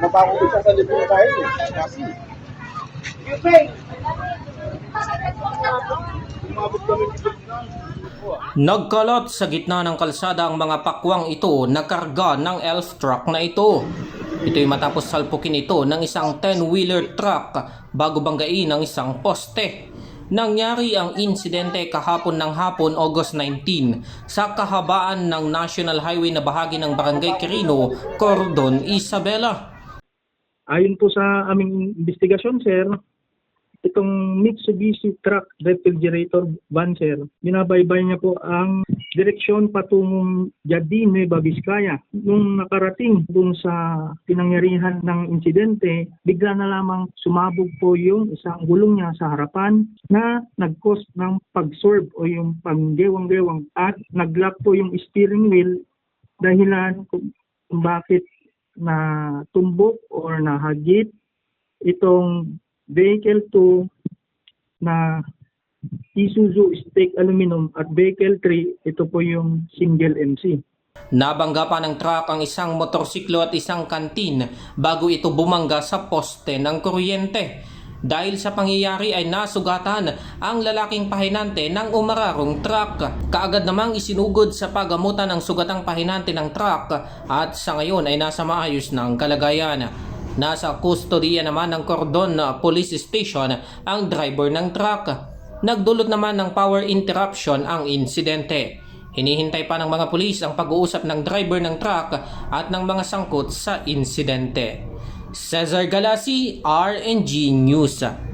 Nabago isa sa. Nagkalat sa gitna ng kalsada ang mga pakwang ito na karga ng elf truck na ito. Ito'y matapos salpukin ito ng isang 10-wheeler truck bago banggain ng isang poste. Nangyari ang insidente kahapon ng hapon August 19 sa kahabaan ng National Highway na bahagi ng Barangay Quirino, Cordon, Isabela. Ayon po sa aming investigasyon, sir, itong Mitsubishi truck refrigerator van, sir, binabaybay niya po ang direksyon patungong Jardine, Vizcaya. Nung nakarating dun sa pinangyarihan ng insidente, bigla na lamang sumabog po yung isang gulong niya sa harapan na nag-cause ng pag-swerve o yung panggewang-gewang at nag-lock po yung steering wheel dahilan kung bakit na tumbok or nahagit itong vehicle 2 na Isuzu Stake Aluminum at vehicle 3 ito po yung single MC. Nabangga pa ng truck ang isang motorsiklo at isang kantin bago ito bumangga sa poste ng kuryente. Dahil sa pangyayari ay nasugatan ang lalaking pahinante ng umararong truck. Kaagad namang isinugod sa pagamutan ang sugatang pahinante ng truck at sa ngayon ay nasa maayos ng kalagayan. Nasa kustodiya naman ng Cordon Police Station ang driver ng truck. Nagdulot naman ng power interruption ang insidente. Hinihintay pa ng mga pulis ang pag-uusap ng driver ng truck at ng mga sangkot sa insidente. Cesar Galasi, RNG News.